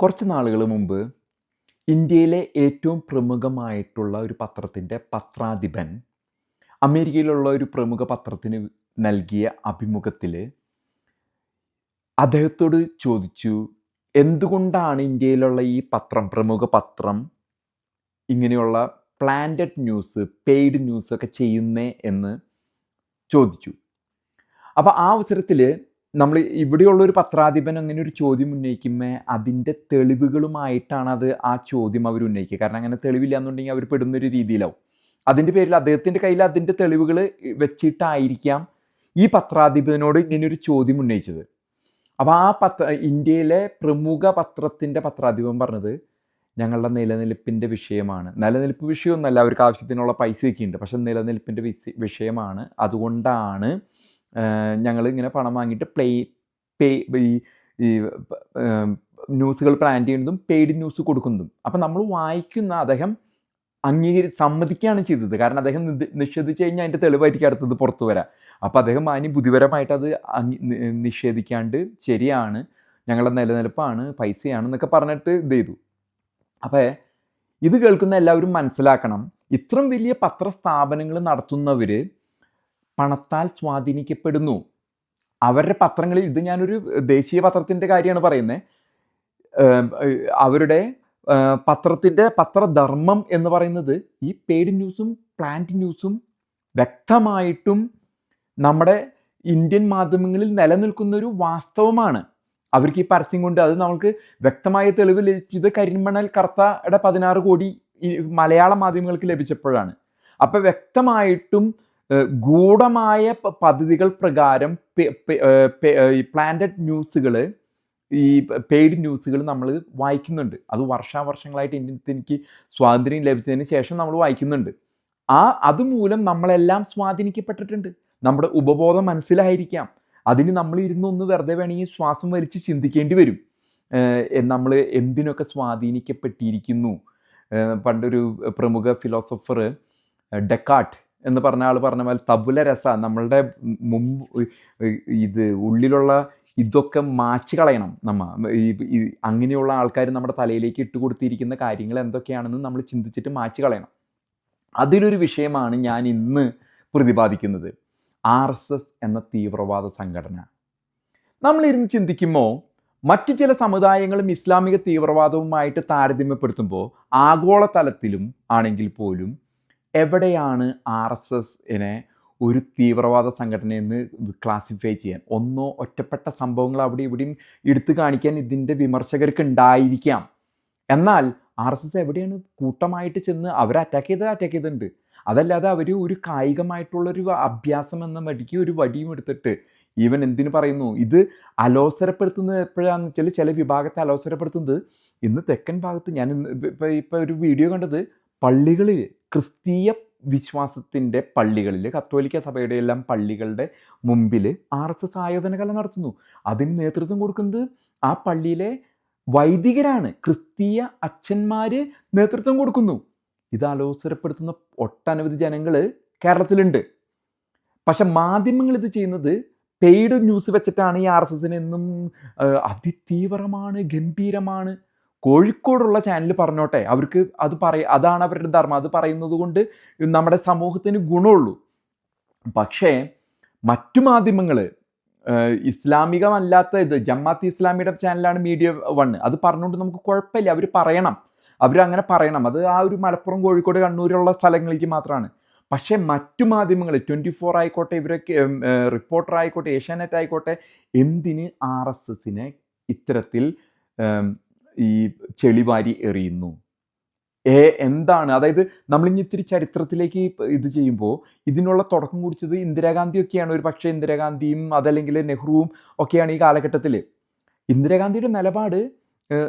കുറച്ച് നാളുകൾ മുമ്പ് ഇന്ത്യയിലെ ഏറ്റവും പ്രമുഖമായിട്ടുള്ള ഒരു പത്രത്തിന്റെ പത്രാധിപൻ അമേരിക്കയിലുള്ള ഒരു പ്രമുഖ പത്രത്തിന് നൽകിയ അഭിമുഖത്തിൽ അദ്ദേഹത്തോട് ചോദിച്ചു എന്തുകൊണ്ടാണ് ഇന്ത്യയിലുള്ള ഈ പത്രം പ്രമുഖ പത്രം ഇങ്ങനെയുള്ള പ്ലാന്റഡ് ന്യൂസ് പെയ്ഡ് ന്യൂസൊക്കെ ചെയ്യുന്നേ? എന്ന് ചോദിച്ചു. അപ്പോൾ ആ അവസരത്തിൽ നമ്മൾ ഇവിടെയുള്ള ഒരു പത്രാധിപൻ അങ്ങനെ ഒരു ചോദ്യം ഉന്നയിക്കുമ്പോൾ അതിന്റെ തെളിവുകളുമായിട്ടാണ് അത് ആ ചോദ്യം അവർ ഉന്നയിക്കുക. കാരണം അങ്ങനെ തെളിവില്ല എന്നുണ്ടെങ്കിൽ അവർ പെടുന്നൊരു രീതിയിലാവും. അതിന്റെ പേരിൽ അദ്ദേഹത്തിന്റെ കയ്യിൽ അതിന്റെ തെളിവുകൾ വെച്ചിട്ടായിരിക്കാം ഈ പത്രാധിപനോട് ഇങ്ങനെ ഒരു ചോദ്യം ഉന്നയിച്ചത്. അപ്പോൾ ആ പത്ര ഇന്ത്യയിലെ പ്രമുഖ പത്രത്തിന്റെ പത്രാധിപൻ പറഞ്ഞത് ഞങ്ങളുടെ നിലനിൽപ്പിന്റെ വിഷയമാണ്. നിലനിൽപ്പ് വിഷയമൊന്നുമല്ല അവർക്ക് ആവശ്യത്തിനുള്ള പൈസയൊക്കെ ഉണ്ട്. പക്ഷെ നിലനിൽപ്പിന്റെ വിഷയമാണ്. അതുകൊണ്ടാണ് ഞങ്ങൾ ഇങ്ങനെ പണം വാങ്ങിയിട്ട് പ്ലേ പേ ഈ ന്യൂസുകൾ പ്ലാൻ ചെയ്യുന്നതും പെയ്ഡ് ന്യൂസ് കൊടുക്കുന്നതും. അപ്പം നമ്മൾ വായിക്കുന്ന അദ്ദേഹം അംഗീകരി സമ്മതിക്കുകയാണ് ചെയ്തത്. കാരണം അദ്ദേഹം നിഷേധിച്ച് കഴിഞ്ഞാൽ അതിന്റെ തെളിവായിരിക്കും അടുത്തത് പുറത്തു വരാം. അപ്പോൾ അദ്ദേഹം മാനി ബുദ്ധിപരമായിട്ട് അത് നിഷേധിക്കാണ്ട് ശരിയാണ് ഞങ്ങളുടെ നിലനിൽപ്പാണ് പൈസയാണ് എന്നൊക്കെ പറഞ്ഞിട്ട് ഇത് ചെയ്തു. അപ്പോൾ ഇത് കേൾക്കുന്ന എല്ലാവരും മനസ്സിലാക്കണം. ഇത്രയും വലിയ പത്രസ്ഥാപനങ്ങൾ നടത്തുന്നവർ പണത്താൽ സ്വാധീനിക്കപ്പെടുന്നു. അവരുടെ പത്രങ്ങളിൽ ഇത് ഞാനൊരു ദേശീയ പത്രത്തിന്റെ കാര്യമാണ് പറയുന്നത് അവരുടെ പത്രത്തിന്റെ പത്രധർമ്മം എന്ന് പറയുന്നത് ഈ പെയ്ഡ് ന്യൂസും പ്ലാന്റ് ന്യൂസും വ്യക്തമായിട്ടും നമ്മുടെ ഇന്ത്യൻ മാധ്യമങ്ങളിൽ നിലനിൽക്കുന്ന ഒരു വാസ്തവമാണ്. അവർക്ക് ഈ പരസ്യം കൊണ്ട് അത് നമുക്ക് വ്യക്തമായ തെളിവ് ലഭിച്ചത് കരിമണൽ കർത്തയുടെ പതിനാറ് കോടി മലയാള മാധ്യമങ്ങൾക്ക് ലഭിച്ചപ്പോഴാണ്. അപ്പോൾ വ്യക്തമായിട്ടും ഗൂഢമായ പദ്ധതികൾ പ്രകാരം പ്ലാന്റഡ് ന്യൂസുകൾ ഈ പെയ്ഡ് ന്യൂസുകൾ നമ്മൾ വായിക്കുന്നുണ്ട്. അത് വർഷാവർഷങ്ങളായിട്ട് ഇന്ത്യയ്ക്ക് എനിക്ക് സ്വാതന്ത്ര്യം ലഭിച്ചതിന് ശേഷം നമ്മൾ വായിക്കുന്നുണ്ട്. ആ അതുമൂലം നമ്മളെല്ലാം സ്വാധീനിക്കപ്പെട്ടിട്ടുണ്ട്. നമ്മുടെ ഉപബോധം മനസ്സിലായിരിക്കാം. അതിന് നമ്മൾ ഇരുന്നൊന്ന് വെറുതെ വേണമെങ്കിൽ ശ്വാസം വലിച്ച് ചിന്തിക്കേണ്ടി വരും. നമ്മൾ എന്തിനൊക്കെ സ്വാധീനിക്കപ്പെട്ടിരിക്കുന്നു? പണ്ടൊരു പ്രമുഖ ഫിലോസഫർ ഡെക്കാട്ട് എന്ന് പറഞ്ഞ ആൾ പറഞ്ഞ പോലെ തബുല രസ. നമ്മളുടെ മുമ്പ് ഇത് ഉള്ളിലുള്ള ഇതൊക്കെ മാച്ച് കളയണം നമ്മ. ഈ അങ്ങനെയുള്ള ആൾക്കാർ നമ്മുടെ തലയിലേക്ക് ഇട്ട് കൊടുത്തിരിക്കുന്ന കാര്യങ്ങൾ എന്തൊക്കെയാണെന്ന് നമ്മൾ ചിന്തിച്ചിട്ട് മാച്ച് കളയണം. അതിലൊരു വിഷയമാണ് ഞാൻ ഇന്ന് പ്രതിപാദിക്കുന്നത്. ആർ എസ് എസ് എന്ന തീവ്രവാദ സംഘടന. നമ്മളിരുന്ന് ചിന്തിക്കുമ്പോൾ മറ്റു ചില സമുദായങ്ങളും ഇസ്ലാമിക തീവ്രവാദവുമായിട്ട് താരതമ്യപ്പെടുത്തുമ്പോൾ ആഗോളതലത്തിലും ആണെങ്കിൽ പോലും എവിടെയാണ് ആർ എസ് എസിനെ ഒരു തീവ്രവാദ സംഘടനയെന്ന് ക്ലാസിഫൈ ചെയ്യാൻ? ഒന്നോ ഒറ്റപ്പെട്ട സംഭവങ്ങൾ അവിടെ ഇവിടെയും എടുത്തു കാണിക്കാൻ ഇതിന്റെ വിമർശകർക്ക് ഉണ്ടായിരിക്കാം. എന്നാൽ ആർ എസ് എസ് എവിടെയാണ് കൂട്ടമായിട്ട് ചെന്ന് അവരെ അറ്റാക്ക് ചെയ്ത് അറ്റാക്ക് ചെയ്തിട്ടുണ്ട്. അതല്ലാതെ അവർ ഒരു കായികമായിട്ടുള്ളൊരു അഭ്യാസം എന്ന വടിക്ക് ഒരു വടിയും എടുത്തിട്ട് ഈവൻ എന്തിനു പറയുന്നു? ഇത് അലോസരപ്പെടുത്തുന്നത് എപ്പോഴാണെന്ന് വെച്ചാൽ ചില വിഭാഗത്തെ അലോസരപ്പെടുത്തുന്നത് ഇന്ന് തെക്കൻ ഭാഗത്ത് ഞാൻ ഇപ്പം ഇപ്പം ഒരു വീഡിയോ കണ്ടത് പള്ളികളിൽ ക്രിസ്തീയ വിശ്വാസത്തിന്റെ പള്ളികളിൽ കത്തോലിക്ക സഭയുടെ എല്ലാം പള്ളികളുടെ മുമ്പിൽ ആർ എസ് എസ് ആയോധനകല നടത്തുന്നു. അതിന് നേതൃത്വം കൊടുക്കുന്നത് ആ പള്ളിയിലെ വൈദികരാണ്. ക്രിസ്തീയ അച്ഛന്മാർ നേതൃത്വം കൊടുക്കുന്നു. ഇത് അലോസരപ്പെടുത്തുന്ന ഒട്ടനവധി ജനങ്ങൾ കേരളത്തിലുണ്ട്. പക്ഷെ മാധ്യമങ്ങൾ ഇത് ചെയ്യുന്നത് പെയ്ഡ് ന്യൂസ് വെച്ചിട്ടാണ് ഈ ആർ എസ് എസിനെന്നും അതിതീവ്രമാണ് ഗംഭീരമാണ്. കോഴിക്കോടുള്ള ചാനൽ പറഞ്ഞോട്ടെ. അവർക്ക് അത് പറയ അതാണ് അവരുടെ ധർമ്മം. അത് പറയുന്നത് കൊണ്ട് നമ്മുടെ സമൂഹത്തിന് ഗുണമുള്ളൂ. പക്ഷേ മറ്റു മാധ്യമങ്ങൾ ഇസ്ലാമികമല്ലാത്ത ഇത് ജമാഅത്ത് ഇസ്ലാമിയുടെ ചാനലാണ് മീഡിയ വൺ. അത് പറഞ്ഞുകൊണ്ട് നമുക്ക് കുഴപ്പമില്ല. അവർ പറയണം. അവരങ്ങനെ പറയണം. അത് ആ ഒരു മലപ്പുറം കോഴിക്കോട് കണ്ണൂരുള്ള സ്ഥലങ്ങളിലേക്ക് മാത്രമാണ് പക്ഷേ മറ്റു മാധ്യമങ്ങൾ ട്വന്റി ഫോർ ആയിക്കോട്ടെ ഇവരൊക്കെ റിപ്പോർട്ടർ ആയിക്കോട്ടെ ഏഷ്യാനെറ്റ് ആയിക്കോട്ടെ എന്തിന് ആർ എസ് എസിനെ ഇത്തരത്തിൽ ഈ ചെളിവാരി എറിയുന്നു. ഏ എന്താണ്? അതായത് നമ്മൾ ഇനി ഇത്തിരി ചരിത്രത്തിലേക്ക് ഇത് ചെയ്യുമ്പോൾ ഇതിനുള്ള തുടക്കം കുറിച്ചത് ഇന്ദിരാഗാന്ധിയൊക്കെയാണ്. ഒരു പക്ഷേ ഇന്ദിരാഗാന്ധിയും അതല്ലെങ്കിൽ നെഹ്റുവും ഒക്കെയാണ് ഈ കാലഘട്ടത്തിൽ ഇന്ദിരാഗാന്ധിയുടെ നിലപാട്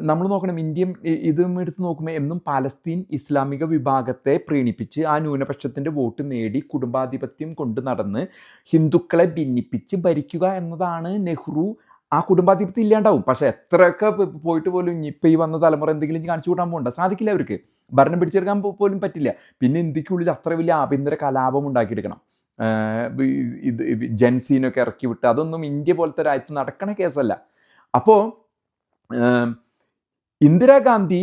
നമ്മൾ നോക്കണം. ഇന്ത്യയും ഇ- ഇതും എടുത്ത് നോക്കുമ്പോൾ എന്നും പാലസ്തീൻ ഇസ്ലാമിക വിഭാഗത്തെ പ്രീണിപ്പിച്ച് ആ ന്യൂനപക്ഷത്തിന്റെ വോട്ട് നേടി കുടുംബാധിപത്യം കൊണ്ട് നടന്ന് ഹിന്ദുക്കളെ ഭിന്നിപ്പിച്ച് ഭരിക്കുക എന്നതാണ് നെഹ്റു ആ കുടുംബാധിപത്യം ഇല്ലാണ്ടാവും. പക്ഷേ എത്രയൊക്കെ പോയിട്ട് പോലും ഇപ്പം ഈ വന്ന തലമുറ എന്തെങ്കിലും കാണിച്ചു കൂട്ടാൻ പോകണ്ട. സാധിക്കില്ല അവർക്ക്. ഭരണം പിടിച്ചെടുക്കാൻ പോലും പറ്റില്ല. പിന്നെ ഇന്ത്യക്കുള്ളിൽ അത്ര വലിയ ആഭ്യന്തര കലാപം ഉണ്ടാക്കിയെടുക്കണം. ഇത് ജൻസീനൊക്കെ ഇറക്കി വിട്ട് അതൊന്നും ഇന്ത്യ പോലത്തെ രാജ്യത്ത് നടക്കണ കേസല്ല. അപ്പോൾ ഇന്ദിരാഗാന്ധി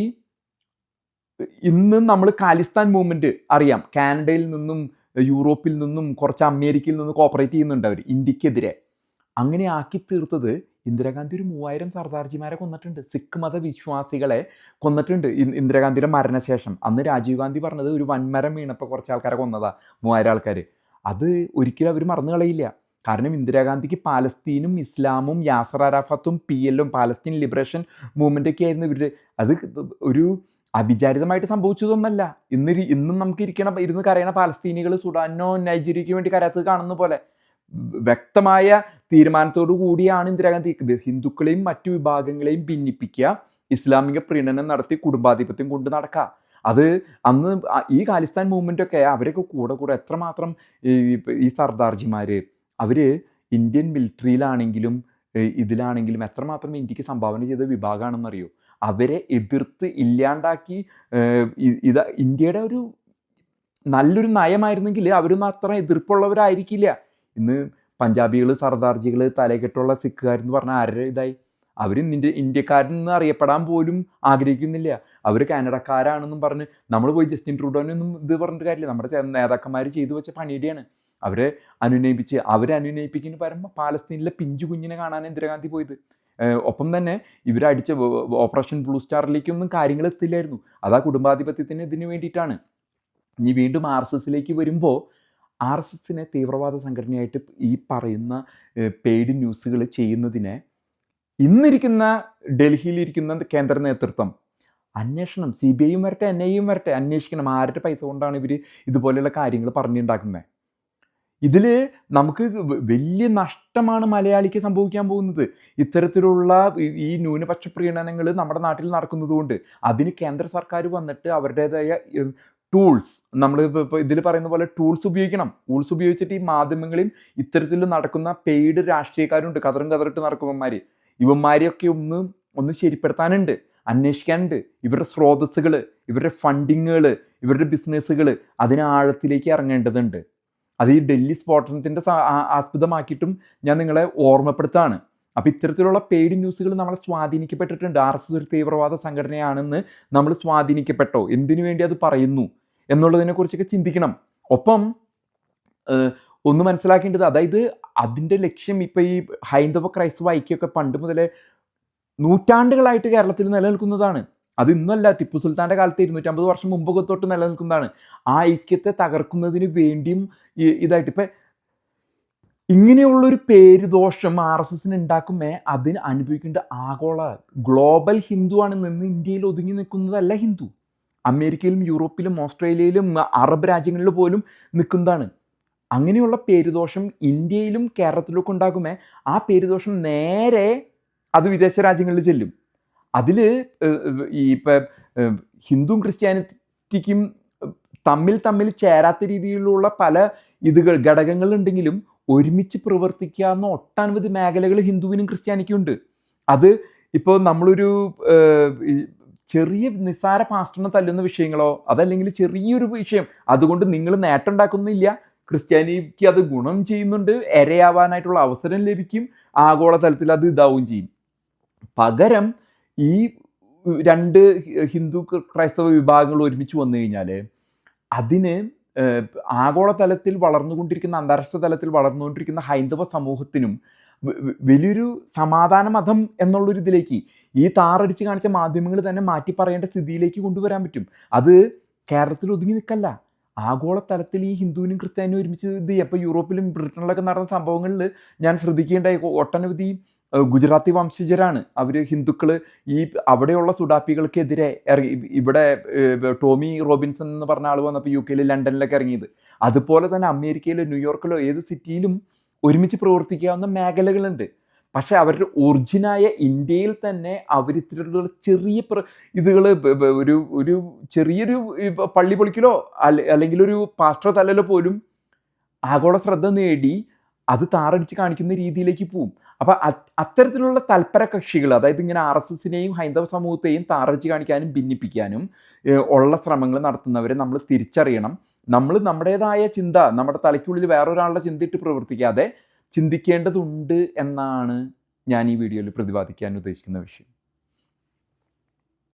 ഇന്ന് നമ്മൾ കാലിസ്ഥാൻ മൂവ്മെന്റ് അറിയാം. കാനഡയിൽ നിന്നും യൂറോപ്പിൽ നിന്നും കുറച്ച് അമേരിക്കയിൽ നിന്നും കോപ്പറേറ്റ് ചെയ്യുന്നുണ്ട് അവർ ഇന്ത്യക്കെതിരെ. അങ്ങനെ ആക്കി തീർത്തത് ഇന്ദിരാഗാന്ധി ഒരു മൂവായിരം സർദാർജിമാരെ കൊന്നിട്ടുണ്ട്. സിഖ് മത വിശ്വാസികളെ കൊന്നിട്ടുണ്ട് ഇന്ദിരാഗാന്ധിയുടെ മരണശേഷം. അന്ന് രാജീവ് ഗാന്ധി പറഞ്ഞത് ഒരു വൻമരം വീണപ്പോൾ കുറച്ച് ആൾക്കാരെ കൊന്നതാ മൂവായിരം ആൾക്കാർ അത് ഒരിക്കലും അവർ മറന്നു കളയില്ല. കാരണം ഇന്ദിരാഗാന്ധിക്ക് പാലസ്തീനും ഇസ്ലാമും യാസർ അറാഫത്തും പി എല്ലും പാലസ്തീൻ ലിബറേഷൻ മൂവ്മെന്റ് ഒക്കെ ആയിരുന്നു ഇവർ അത് ഒരു അവിചാരിതമായിട്ട് സംഭവിച്ചതൊന്നല്ല. ഇന്ന് ഇന്നും നമുക്ക് ഇരിക്കണ ഇരുന്ന് കരയണ പാലസ്തീനികൾ സുഡാനോ നൈജീരിയയ്ക്ക് വേണ്ടി കരയത്ത് കാണുന്ന പോലെ. വ്യക്തമായ തീരുമാനത്തോടു കൂടിയാണ് ഇന്ദിരാഗാന്ധി ഹിന്ദുക്കളെയും മറ്റു വിഭാഗങ്ങളെയും ഭിന്നിപ്പിക്കുക ഇസ്ലാമിക പ്രീണനം നടത്തി കുടുംബാധിപത്യം കൊണ്ട് നടക്കുക. അത് അന്ന് ഈ ഖാലിസ്ഥാൻ മൂവ്മെന്റ് ഒക്കെ അവരൊക്കെ കൂടെ കൂടെ എത്രമാത്രം ഈ സർദാർജിമാർ അവർ ഇന്ത്യൻ മിലിറ്ററിയിലാണെങ്കിലും ഇതിലാണെങ്കിലും എത്രമാത്രം ഇന്ത്യയ്ക്ക് സംഭാവന ചെയ്ത വിഭാഗമാണെന്നറിയോ? അവരെ എതിർത്ത് ഇല്ലാണ്ടാക്കി ഇത് ഇന്ത്യയുടെ ഒരു നല്ലൊരു നയമായിരുന്നെങ്കിൽ അവരൊന്നും അത്ര എതിർപ്പുള്ളവരായിരിക്കില്ല. ഇന്ന് പഞ്ചാബികൾ സർദാർജികൾ തലകെട്ടുള്ള സിഖുകാരെന്ന് പറഞ്ഞാൽ ആരുടെ ഇതായി? അവർ ഇന്ത്യ ഇന്ത്യക്കാരെന്ന് അറിയപ്പെടാൻ പോലും ആഗ്രഹിക്കുന്നില്ല. അവർ കാനഡക്കാരാണെന്നും പറഞ്ഞ് നമ്മൾ പോയി ജസ്റ്റിൻ ട്രൂഡോനൊന്നും ഇത് പറഞ്ഞിട്ട് കാര്യമില്ല. നമ്മുടെ നേതാക്കന്മാർ ചെയ്തു വെച്ച പണിയുടെയാണ്. അവരെ അനുനയിപ്പിച്ച് അവരെ അനുനയിപ്പിക്കുന്ന പരമ്പ പാലസ്തീനിലെ പിഞ്ചു കുഞ്ഞിനെ കാണാൻ ഇന്ദിരാഗാന്ധി പോയത്. ഒപ്പം തന്നെ ഇവരടിച്ച ഓപ്പറേഷൻ ബ്ലൂ സ്റ്റാറിലേക്കൊന്നും കാര്യങ്ങൾ എത്തില്ലായിരുന്നു. അതാ കുടുംബാധിപത്യത്തിന് ഇതിന് വേണ്ടിയിട്ടാണ്. ഇനി വീണ്ടും ആർ എസ് എസിലേക്ക് വരുമ്പോൾ ആർ എസ് എസിനെ തീവ്രവാദ സംഘടനയായിട്ട് ഈ പറയുന്ന പെയ്ഡ് ന്യൂസുകൾ ചെയ്യുന്നതിനെ ഇന്നിരിക്കുന്ന ഡൽഹിയിലിരിക്കുന്ന കേന്ദ്ര നേതൃത്വം അന്വേഷണം സി ബി ഐയും വരട്ടെ എൻ ഐയും വരട്ടെ അന്വേഷിക്കണം. ആരുടെ പൈസ കൊണ്ടാണ് ഇവർ ഇതുപോലെയുള്ള കാര്യങ്ങൾ പറഞ്ഞുണ്ടാക്കുന്നത് ഇതിൽ നമുക്ക് വലിയ നഷ്ടമാണ് മലയാളിക്ക് സംഭവിക്കാൻ പോകുന്നത്. ഇത്തരത്തിലുള്ള ഈ ന്യൂനപക്ഷ പ്രീണനങ്ങൾ നമ്മുടെ നാട്ടിൽ നടക്കുന്നതുകൊണ്ട് അതിന് കേന്ദ്ര സർക്കാർ വന്നിട്ട് അവരുടേതായ ടൂൾസ് നമ്മൾ ഇപ്പോൾ ഇതിൽ പറയുന്ന പോലെ ടൂൾസ് ഉപയോഗിക്കണം. ടൂൾസ് ഉപയോഗിച്ചിട്ട് ഈ മാധ്യമങ്ങളിൽ ഇത്തരത്തിൽ നടക്കുന്ന പെയ്ഡ് രാഷ്ട്രീയക്കാരുണ്ട്. കതറും കതറിട്ട് നടക്കുന്നവന്മാർ ഇവന്മാരെയൊക്കെ ഒന്ന് ഒന്ന് ശരിപ്പെടുത്താനുണ്ട്. അന്വേഷിക്കാനുണ്ട്. ഇവരുടെ സ്രോതസ്സുകൾ ഇവരുടെ ഫണ്ടിങ്ങുകൾ ഇവരുടെ ബിസിനസ്സുകൾ അതിന് ആഴത്തിലേക്ക് ഇറങ്ങേണ്ടതുണ്ട്. അത് ഈ ഡൽഹി സ്ഫോടനത്തിന്റെ ആസ്പദമാക്കിയിട്ടും ഞാൻ നിങ്ങളെ ഓർമ്മപ്പെടുത്താണ്. അപ്പം ഇത്തരത്തിലുള്ള പെയ്ഡ് ന്യൂസുകൾ നമ്മളെ സ്വാധീനിക്കപ്പെട്ടിട്ടുണ്ട്. ആർ എസ് എസ് ഒരു തീവ്രവാദ സംഘടനയാണെന്ന് നമ്മൾ സ്വാധീനിക്കപ്പെട്ടോ? എന്തിനു വേണ്ടി അത് പറയുന്നു? എന്നുള്ളതിനെക്കുറിച്ചൊക്കെ ചിന്തിക്കണം. ഒപ്പം ഒന്ന് മനസ്സിലാക്കേണ്ടത് അതായത് അതിന്റെ ലക്ഷ്യം ഇപ്പോൾ ഈ ഹൈന്ദവ ക്രൈസ്തവ ഐക്യമൊക്കെ പണ്ട് മുതലേ നൂറ്റാണ്ടുകളായിട്ട് കേരളത്തിൽ നിലനിൽക്കുന്നതാണ്. അത് ഇന്നല്ല ടിപ്പു സുൽത്താന്റെ കാലത്ത് ഇരുന്നൂറ്റമ്പത് വർഷം മുമ്പൊക്കെ തൊട്ട് നിലനിൽക്കുന്നതാണ്. ആ ഐക്യത്തെ തകർക്കുന്നതിന് വേണ്ടിയും ഇതായിട്ട് ഇപ്പം ഇങ്ങനെയുള്ളൊരു പേര് ദോഷം ആർ എസ് എസിന് ഉണ്ടാക്കുമേ അതിന് അനുഭവിക്കേണ്ട ആഗോള ഗ്ലോബൽ ഹിന്ദു ആണ് നിന്ന് ഇന്ത്യയിൽ ഒതുങ്ങി നിൽക്കുന്നതല്ല ഹിന്ദു. അമേരിക്കയിലും യൂറോപ്പിലും ഓസ്ട്രേലിയയിലും അറബ് രാജ്യങ്ങളിൽ പോലും നിൽക്കുന്നതാണ്. അങ്ങനെയുള്ള പേരുദോഷം ഇന്ത്യയിലും കേരളത്തിലൊക്കെ ഉണ്ടാകുമേ ആ പേരുദോഷം നേരെ അത് വിദേശ രാജ്യങ്ങളിൽ ചെല്ലും. അതിൽ ഈ ഇപ്പം ഹിന്ദു ക്രിസ്ത്യാനിറ്റിക്കും തമ്മിൽ തമ്മിൽ ചേരാത്ത രീതിയിലുള്ള പല ഇതുകൾ ഘടകങ്ങളുണ്ടെങ്കിലും ഒരുമിച്ച് പ്രവർത്തിക്കാവുന്ന ഒട്ടനവധി മേഖലകൾ ഹിന്ദുവിനും ക്രിസ്ത്യാനിക്കും ഉണ്ട്. അത് ഇപ്പോൾ നമ്മളൊരു ചെറിയ നിസ്സാര പാസ്റ്ററിനെ തല്ലുന്ന വിഷയങ്ങളോ അതല്ലെങ്കിൽ ചെറിയൊരു വിഷയം അതുകൊണ്ട് നിങ്ങൾ നേട്ടം ഉണ്ടാക്കുന്നില്ല ക്രിസ്ത്യാനിക്ക് അത് ഗുണം ചെയ്യുന്നുണ്ട് ഇരയാവാനായിട്ടുള്ള അവസരം ലഭിക്കും ആഗോളതലത്തിൽ അത് ഇതാവും ചെയ്യും. പകരം ഈ രണ്ട് ഹിന്ദു ക്രൈസ്തവ വിഭാഗങ്ങൾ ഒരുമിച്ച് വന്നു കഴിഞ്ഞാൽ അതിന് ആഗോളതലത്തിൽ വളർന്നുകൊണ്ടിരിക്കുന്ന അന്താരാഷ്ട്ര തലത്തിൽ വളർന്നുകൊണ്ടിരിക്കുന്ന ഹൈന്ദവ സമൂഹത്തിനും വലിയൊരു സമാധാന മതം എന്നുള്ളൊരു ഇതിലേക്ക് ഈ താറടിച്ച് കാണിച്ച മാധ്യമങ്ങൾ തന്നെ മാറ്റി പറയേണ്ട സ്ഥിതിയിലേക്ക് കൊണ്ടുവരാൻ പറ്റും. അത് കേരളത്തിൽ ഒതുങ്ങി നിൽക്കല്ല. ആഗോളതലത്തിൽ ഈ ഹിന്ദുവിനും ക്രിസ്ത്യാനും ഒരുമിച്ച് ഇത് അപ്പോൾ യൂറോപ്പിലും ബ്രിട്ടനിലൊക്കെ നടന്ന സംഭവങ്ങളിൽ ഞാൻ ശ്രദ്ധിക്കേണ്ടായി. ഒട്ടനവധി ഗുജറാത്തി വംശജരാണ്. അവർ ഹിന്ദുക്കൾ ഈ അവിടെയുള്ള സുഡാപ്പികൾക്കെതിരെ ഇറങ്ങി ഇവിടെ ടോമി റോബിൻസൺ എന്ന് പറഞ്ഞ ആൾ വന്നപ്പോൾ യു കെയിൽ ലണ്ടനിലൊക്കെ ഇറങ്ങിയത്. അതുപോലെ തന്നെ അമേരിക്കയിലോ ന്യൂയോർക്കിലോ ഏത് സിറ്റിയിലും ഒരുമിച്ച് പ്രവർത്തിക്കാവുന്ന മേഖലകളുണ്ട്. പക്ഷേ അവരുടെ ഒറിജിനായ ഇന്ത്യയിൽ തന്നെ അവർ ഇത്തരത്തിലുള്ള ചെറിയ പ്ര ഇതുകൾ ഒരു ഒരു ചെറിയൊരു പള്ളി പൊളിക്കലോ അല്ലെ അല്ലെങ്കിൽ ഒരു പാസ്റ്റർ തല്ലലോ പോലും ആഗോള ശ്രദ്ധ നേടി അത് താറടിച്ച് കാണിക്കുന്ന രീതിയിലേക്ക് പോവും. അപ്പം അത്തരത്തിലുള്ള തൽപര കക്ഷികൾ അതായത് ഇങ്ങനെ ആർ എസ് എസിനെയും ഹൈന്ദവ സമൂഹത്തെയും താറടിച്ച് കാണിക്കാനും ഭിന്നിപ്പിക്കാനും ഉള്ള ശ്രമങ്ങൾ നടത്തുന്നവരെ നമ്മൾ തിരിച്ചറിയണം. നമ്മൾ നമ്മുടേതായ ചിന്ത നമ്മുടെ തലയ്ക്കുള്ളിൽ വേറൊരാളുടെ ചിന്തയിട്ട് പ്രവർത്തിക്കാതെ ചിന്തിക്കേണ്ടതുണ്ട് എന്നാണ് ഞാൻ ഈ വീഡിയോയിൽ പ്രതിപാദിക്കാൻ ഉദ്ദേശിക്കുന്ന വിഷയം.